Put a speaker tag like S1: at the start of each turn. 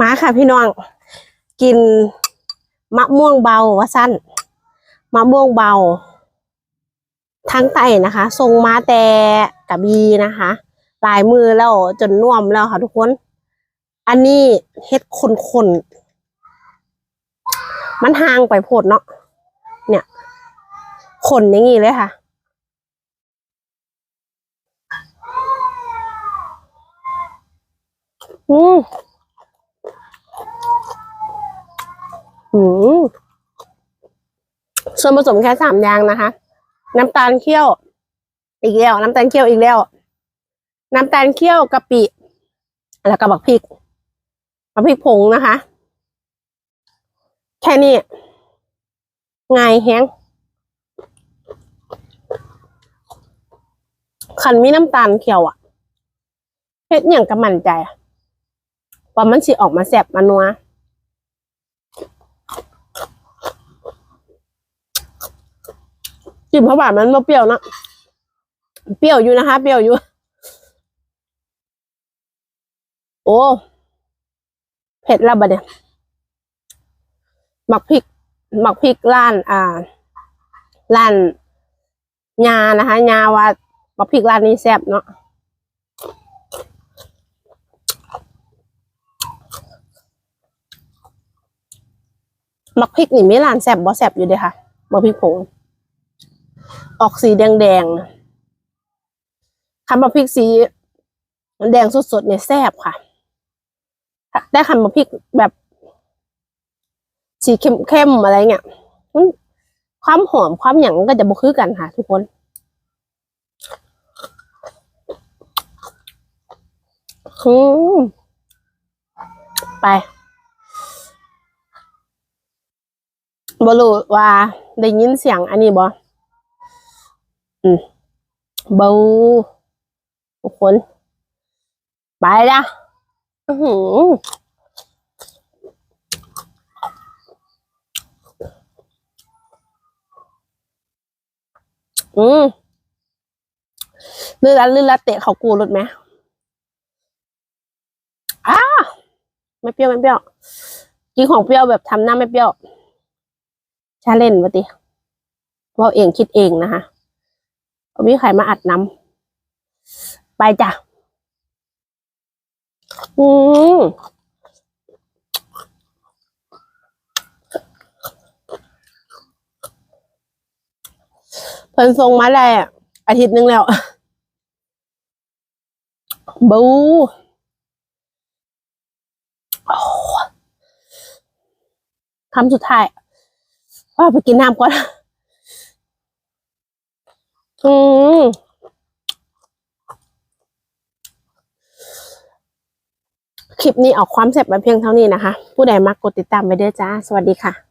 S1: มาค่ะพี่น้อง กินมะม่วงเบาวะสั้นมะม่วงเบา ทั้งไตนะคะ ทรงมาแต่กระบีนะคะ ลายมือแล้วจนน่วมแล้วค่ะทุกคน อันนี้เฮ็ดคนๆมันห่างไปโพดเนาะเนี่ยขนอย่างงี้เลยค่ะอืม อืมส่วนผสมแค่สามอย่างนะคะ น้ำตาลเคี่ยว อีกแล้ว น้ำตาลเคี่ยวอีกแล้ว น้ำตาลเคี่ยวกะปิ แล้วก็บักพริกบักพริกผงนะคะ แค่นี้ง่ายแฮงขันมีน้ำตาลเคี่ยวอะเฮ็ดอย่างกับมั่นใจอะว่ามันสิออกมาแซ่บมานัว กลิ่นผาหวานมันบ่เปรี้ยวนะเปรี้ยวอยู่นะคะ เปรี้ยวอยู่ โอ้เผ็ดแล้วบะเนี่ยหมักพริกหมักพริกล้าน อ่าล้านยานะคะยาว่าหมักพริกล้านนี้แซ่บเนาะหมักพริกนี่ไม่ล้านแซ่บบ่แซ่บอยู่เด้ค่ะหมักพริกผง ออกสีแดงๆคันหมักพริกสีแดงสดๆเนี่ยแซ่บค่ะ ได้คันมพริกแบบสีเข้มๆอะไรเงี้ยความหอมความหยังก็จะบุคือกันค่ะ ทุกคนอืมไปบรูว่าได้ยินเสียงอันนี้บ่ อืมเบาทุกคน ไปละอือหืออืมลื่นละลื่นละเตะเขากูรถไหมอ้าไม่เปรี้ยวไม่เปรี้ยวกินของเปรี้ยวแบบทำหน้าไม่เปรี้ยวชาเล่นวะติว่าเองคิดเองนะคะ เอามีใครมาอัดน้ำไปจ้ะ อืมเพิ่นส่งมาแล้วอาทิตย์นึงแล้ว บูคำสุดท้ายว่าไปกินน้ำก่อน อืมคลิปนี้ออกความแซ่บมาเพียงเท่านี้นะคะ ผู้ใดมักกดติดตามไปด้วยจ้า สวัสดีค่ะ